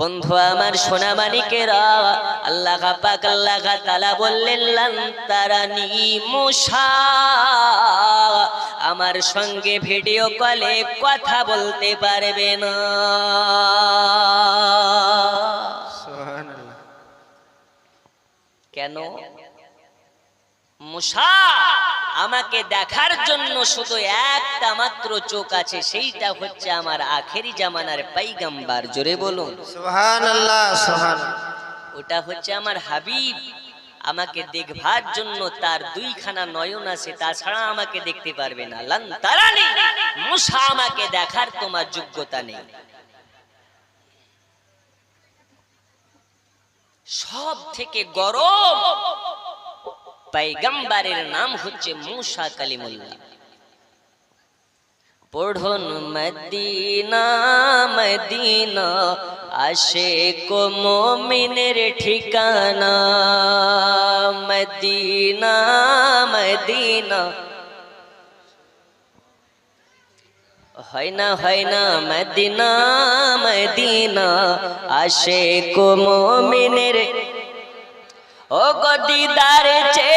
বন্ধু আমার সোনা মানিকেরা আল্লাহ পাক আল্লাহ তালা বললেন লান তারানি মুসা। আমার সঙ্গে ভিডিও কলে কথা বলতে পারবে না। কেন? মুসা আমাকে দেখার জন্য শুধু একটা মাত্র চোখ আছে সেইটা হচ্ছে আমার আখেরি জামানার পাইগাম্বার। জোরে বলুন। ওটা হচ্ছে আমার হাবিব। আমাকে দেখবার জন্য তার দুইখানা নয়ন আছে তাছাড়া আমাকে দেখতে পারবে না। লান তারানি মুসা আমাকে দেখার তোমার যোগ্যতা নেই। সব থেকে গরম পাইগাম্বারের নাম হচ্ছে মুসা কালিমুল্লাহ। পড়ুন মদিনা মদিনা আসে কো মোমিনের ঠিকানা। Medina Medina. হয় না হয় না, মদিনা মদিনা আসে কো মোমিনের ও দিদার চে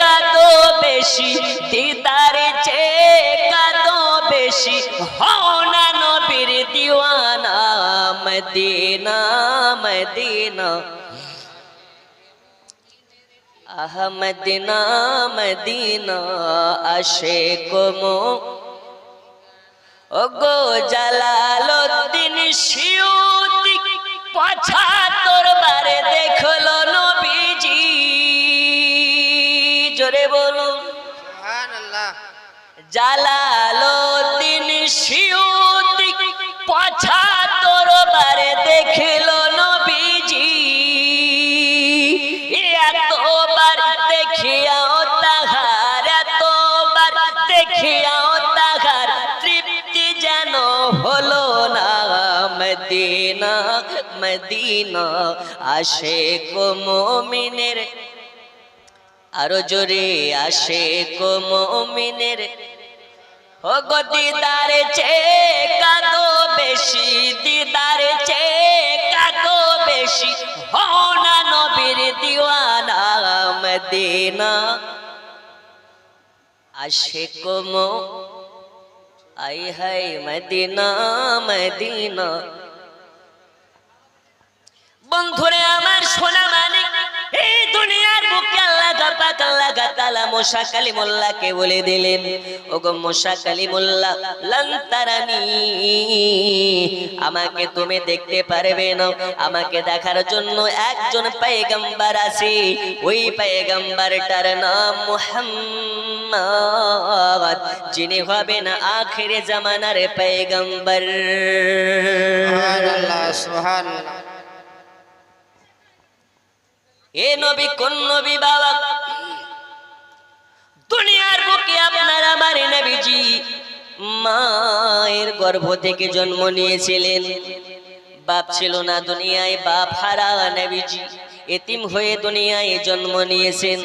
কাদো বেশি, দিদার চে কাদো বেশি। না নবীর দিওয়ানা, মদিনা মদিনা। আহ, মদিনা আশে কমো। ও গো জালালুদ্দিন শিউতি পাছা তোর বারে দেখল নবীজি জালালুদ্দিন শিউতি পাছা তোর বারে দেখল নবীজি। এতবার দেখিয়াও তাহার, এতবার দেখিয়াও তাহার তৃপ্তি যেন হলো না। মদিনা মদিনা আসে কো মুমিনের, আরও জোরে আসে কো মুমিনের ও গো দিদারে চে কাদো বেশি, দিদারে চে কাদো বেশি। হও নবীর দিওয়ানা মদিনা। আসে মো, আই হাই মদিনা মদিনা। বন্ধুরে মুসা কালিমুল্লাহকে বলে দিলেন ওগো মুসা কালিমুল্লাহ লান তারানি আমাকে তুমি দেখতে পারবে না। আমাকে দেখার জন্য একজন পয়গম্বর আছে। ওই পয়গম্বরটার নাম মুহাম্মদ যিনি হবেন আখিরে জামানার পয়গম্বর। সুবহানাল্লাহ সুবহানাল্লাহ। এ নবী কোন নবী বাবা? দুনিয়ার বুকে আপনার আমার নবীজি মায়ের গর্ভ থেকে জন্ম নিয়েছিলেন। বাপ ছিল না দুনিয়ায়, বাপ হারা নবীজি। এতিম হয়ে দুনিয়ায় জন্ম নিয়েছেন।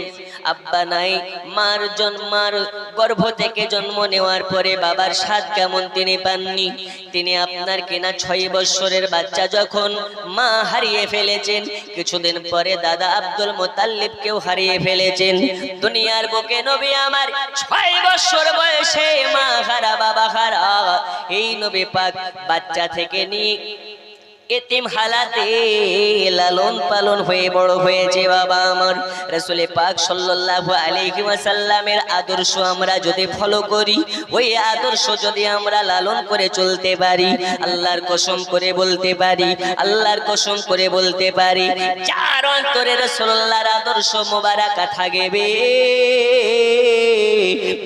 আব্বা নাই, মার জন্মার গর্ভ থেকে জন্ম নেওয়ার পরে বাবার স্বাদ কেমন তিনি পাননি। তিনি আপনার কেনা ছয় বৎসরের বাচ্চা যখন মা হারিয়ে ফেলেছেন, কিছুদিন পরে দাদা আব্দুল মোতাল্লিবকেও হারিয়ে ফেলেছেন। দুনিয়ার বুকে নবী আমার ছয় বৎসর বয়সে মা হারা, বাবা হারা। এই নবী পাক বাচ্চা থেকে নিয়ে এতিম হালাতে লালন পালন হয়ে বড় হয়েছে বাবা আমার। রসুলে পাক সাল্লাল্লাহু আলাইহি ওয়াসাল্লামের আদর্শ আমরা যদি ফলো করি, ওই আদর্শ যদি আমরা লালন করে চলতে পারি, আল্লাহর কসম করে বলতে পারি, আল্লাহর কসম করে বলতে পারি, চার অন্তরে রসুল্লাহর আদর্শ মোবারকা থাকবে।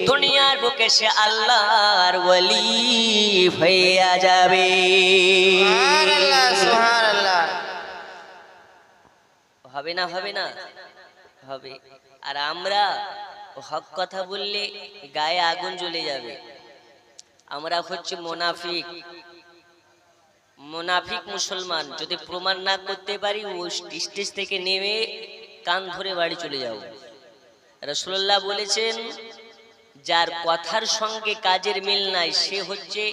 দুনিয়ার বুকে সে আল্লাহর ওলি হইয়া যাবে। হবে না হবে না? হবে। আর আমরা হক কথা বললে গায়ে আগুন জ্বলে যাবে। আমরা হচ্ছে মোনাফিক। মোনাফিক মুসলমান যদি প্রমাণ না করতে পারি ও স্টেজ থেকে নেমে কান ধরে বাড়ি চলে যাও রসুল্লাহ বলেছেন যার কথার সঙ্গে কাজের মিল নাই, সে হচ্ছে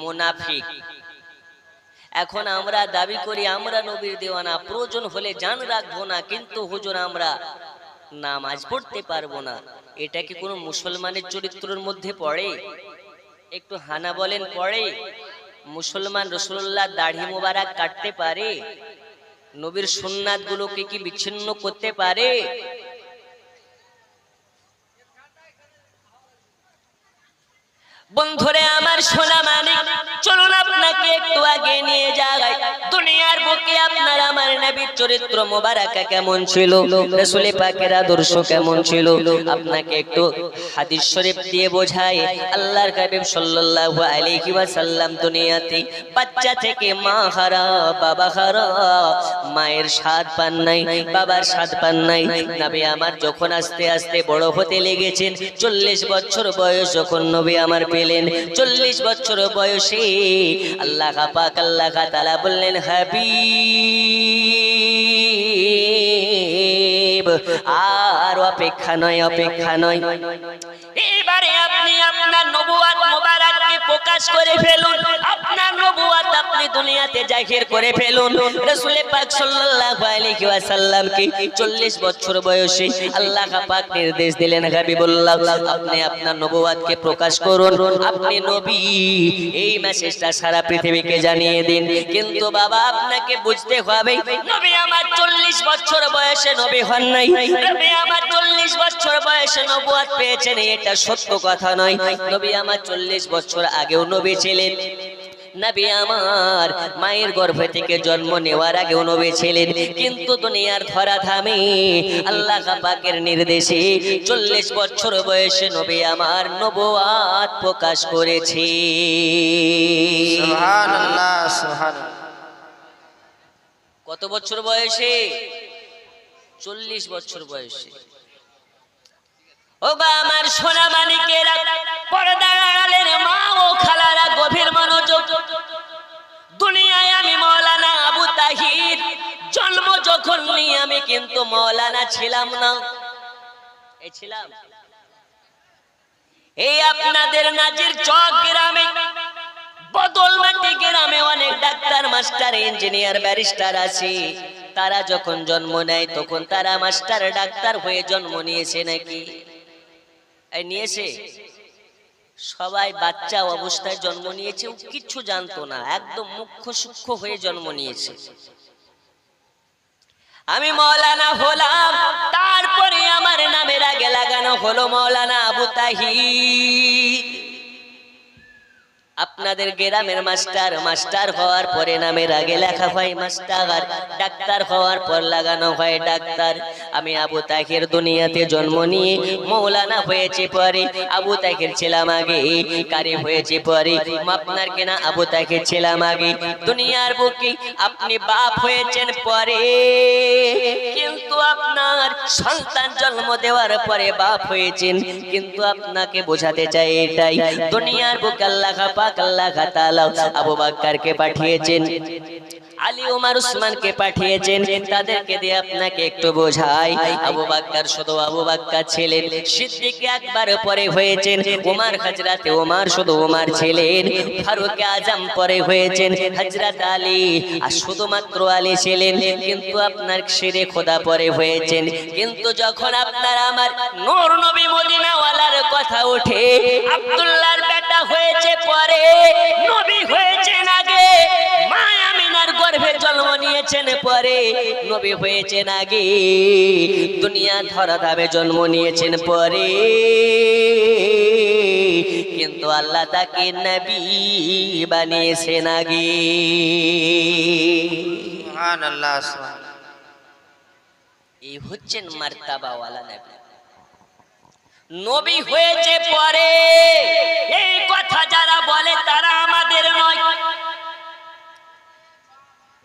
মোনাফিক। এখন আমরা দাবি করি, আমরা নবীর দেওয়ানা, প্রয়োজন হলে জান রাখব না, কিন্তু হুজুর, আমরা নামাজ পড়তে পারব না। এটা কি কোনো মুসলমানের চরিত্রের মধ্যে পড়ে? একটু হানা বলেন, পড়ে? মুসলমান রসুল্লাহ দাড়ি মোবারক কাটতে পারে? নবীর সুন্নাত গুলোকে কি বিচ্ছিন্ন করতে পারে? বন্ধুরে আমার সোনা মানে চলুন আপনাকে একটু আগে নিয়ে যাই। দুনিয়ার বুকে আপনার আমার নবীর চরিত্র মোবারকা কেমন ছিল? রাসূল পাকের আদর্শ কেমন ছিল? আপনাকে একটু হাদিস শরীফ দিয়ে বোঝায় আল্লাহর হাবিব সাল্লাল্লাহু আলাইহি ওয়াসাল্লাম দুনিয়াতে বাচ্চা থেকে মা হারা, বাবা হারা, মায়ের স্বাদ পান নাই, বাবার স্বাদ পান নাই। নবী আমার যখন আস্তে আস্তে বড় হতে লেগেছেন, চল্লিশ বছর বয়স যখন নবী আমার পেলেন, চল্লিশ বছর বয়সে আল্লাহ পাক, আল্লাহ তালা বললেন, হাবিব আর অপেক্ষা নয় অপেক্ষা নয়। প্রকাশ করে ফেলুন। আপনার নবুয়াত আপনি দুনিয়াতে জাহির করে ফেলুন। রাসূল পাক সাল্লাল্লাহু আলাইহি ওয়াসাল্লাম কি 40 বছর বয়সে আল্লাহ পাক নির্দেশ দিলেন, হাবিবুল্লাহ, আপনি আপনার নবুয়াতকে প্রকাশ করুন। আপনি নবী, এই মেসেজটা সারা পৃথিবীকে জানিয়ে দিন। কিন্তু বাবা, আপনাকে বুঝতে হবে, নবী আমার 40 বছর বয়সে নবী হন নাই। নবী আমার 40 বছর বয়সে নবুয়াত পেয়েছেন, এটা সত্য কথা নয়। নবী আমার 40 বছর আগেও নবী ছিলেন। নবী আমার মায়ের গর্ভ থেকে জন্ম নেওয়ার আগেও নবী ছিলেন। কিন্তু দুনিয়ার ধরা ধামে আল্লাহ পাকের নির্দেশে চল্লিশ বছর বয়সে নবী আমার নবুয়াত প্রকাশ করেছে। কত বছর বয়সে? চল্লিশ বছর বয়সে। ও বা আমার সোনা মানিকেরা পর্দার আড়ালের মা ও খালারা গভীর মনোযোগ। দুনিয়ায় আমি মৌলানা আবু তাহির, জন্ম যখন নিয়ে আমি কিন্তু মৌলানা ছিলাম না। এই ছিলাম। এই আপনাদের নাজির চক গ্রামে বদলমাটি গ্রামে অনেক ডাক্তার, মাস্টার, ইঞ্জিনিয়ার, ব্যারিস্টার আছে। তারা যখন জন্ম নেয় তখন তারা মাস্টার, ডাক্তার হয়ে জন্ম নিয়েছে নাকি? এই নিয়েছে। সবাই বাচ্চা অবস্থায় জন্ম নিয়েছে ও কিচ্ছু জানতো না একদম মুখ্য সূক্ষ্ম হয়ে জন্ম নিয়েছে। আমি মৌলানা হলাম তারপরে আমার নামের আগে লাগানো হলো মৌলানা আবু তাহির। আপনাদের গ্রামের মাস্টার মাস্টার হওয়ার পরে নামের আগে লেখা হয় মাস্টার। ডাক্তার হওয়ার পর লাগানো হয় ডাক্তার। আমি আবু তাহির দুনিয়াতে জন্ম নিয়ে মৌলানা হয়েছে পরে। আবু তাহির ছিলাম আগে কারি হয়েছে পরে। আপনার কেনা আবু তাহির ছিলাম আগে। দুনিয়ার বুকে আপনি বাপ হয়েছেন পরে। কিন্তু আপনার সন্তান জন্ম দেওয়ার পরে বাপ হয়েছেন। কিন্তু আপনাকে বোঝাতে চাই এটাই। দুনিয়ার বুকে আল্লাহ পাক পাঠিয়েছেন, আলী ওমর উসমানকে পাঠিয়েছেন, তাদেরকে দিয়ে আপনাকে একটু বোঝাই। আবু বাক্কার শুধু আবু বাক্কার ছিলেন সিদ্দিক একবার পরে হয়েছেন ওমর হযরতে ওমর শুধু ওমর ছিলেন ফারুক আজম পরে হয়েছেন, হযরত আলী আর শুধুমাত্র আলী ছিলেন, কিন্তু আপনার শিরে খোদা পরে হয়েছেন। কিন্তু যখন আপনার আমার নূর নবী মদিনাওয়ালার কথা ওঠে, আব্দুল্লাহর বেটা হয়েছে পরে নবী হয়েছেন আগে মা আমিনার গর্ভে জন্ম নিয়েছেন পরে। নবী হয়েছেন আগে দুনিয়া ধরা ধামে জন্ম নিয়েছেন পরে। কিন্তু আল্লাহ তাকে নবী বানিয়েছেন আগে। সুবহানাল্লাহ সুবহানাল্লাহ। এই হচ্ছেন মার্তাবাওয়ালা নবী। নবী হয়েছে পরে। এই কথা যারা বলে, তারা আমাদের নয়।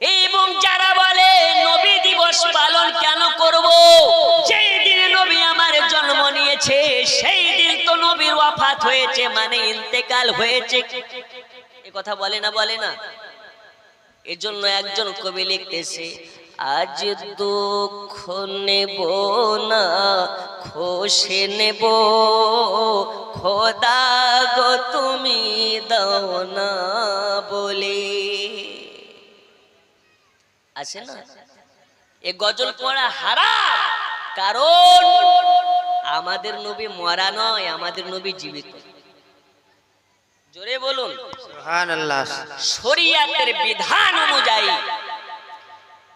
এবং যারা বলে, নবী দিবস পালন কেন করব? যেই দিন নবী আমার জন্ম নিয়েছে, সেই দিন তো নবীর ওয়াফাত হয়েছে মানে ইন্তেকাল হয়েছে। এ কথা বলে না বলে না। এজন্য একজন কবি লিখতেছে, আজ দুঃখ নেব না খোশে নেব। খোদা গো তুমি দাও না বলে। আছে না? এ গজল পড়া হারা কারণ আমাদের নবী মরা নয় আমাদের নবী জীবিত। জোরে বলুন। শরিয়াতের বিধান অনুযায়ী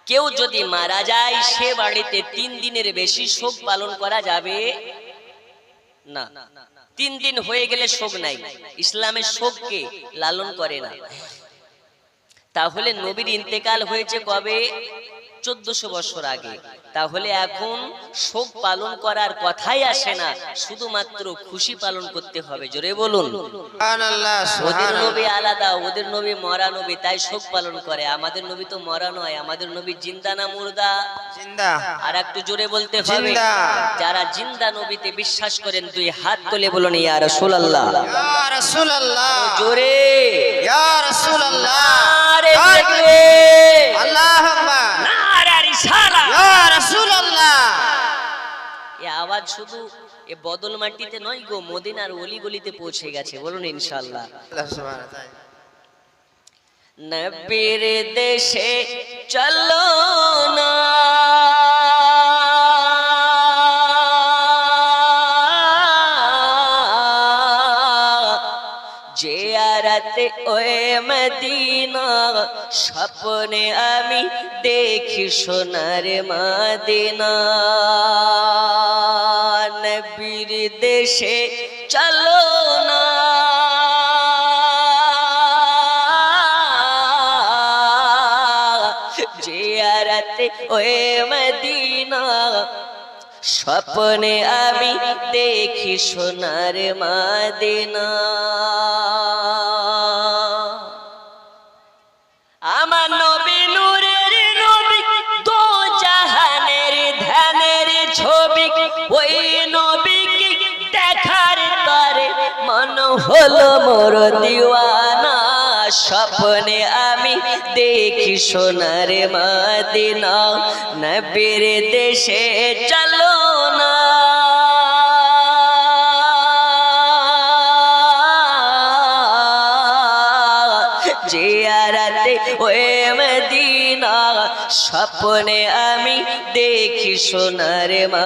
কেউ যদি মারা যায়, সে বাড়িতে তিন দিনের বেশি শোক পালন করা যাবে? না। তিন দিন হয়ে গেলে শোক নাই। ইসলামের শোককে লালন করে না। তাহলে নবীর ইন্তেকাল হয়েছে কবে? চোদ্দশো বছর আগে। তাহলে এখন শোক পালন করার কথাই আসে না শুধুমাত্র খুশি পালন করতে হবে জোরে বলুন। ওদের নবী আলাদা ওদের নবী মরা নবী তাই শোক পালন করে। আমাদের নবী তো মরা নয় আমাদের নবী জিন্দা না মুর্দা? জিন্দা। আর একটু জোরে বলতে হবে যারা জিন্দা নবীতে বিশ্বাস করেন দুই হাত তুলে বলুন ইয়া রাসূলুল্লাহ। ইয়া রাসূলুল্লাহ। জোরে। ইয়া রাসূলুল্লাহ। ইয়া দেখবে আল্লাহুম্মা নারা রিসালা ইয়া রাসূলুল্লাহ এ আওয়াজ শুধু এ বদল মাটিতে নয় গো মদিনার অলি গলিতে পৌঁছে গেছে বলুন ইনশাল্লাহ নবীর দেশে চলো না। জিয়ারতে ওয়ে মদিনা, স্বপ্নে আমি দেখি সোনার মদিনা। নবীর দেশে চলো না। জিয়ারতে ওয়ে মদিনা স্বপ্নে আমি দেখি সোনার মদিনা। আমার নবী নূরের নবী দো জাহানের ধ্যানের ছবি। ওই নবীকে দেখার তরে মন হলো মোর দিওয়ানা। স্বপ্নে আমি দেখি সোনার মদিনা, নবীর দেশে চলো না। জিয়ারাতে ওয়ে মদিনা, স্বপ্নে আমি দেখি সোনার মা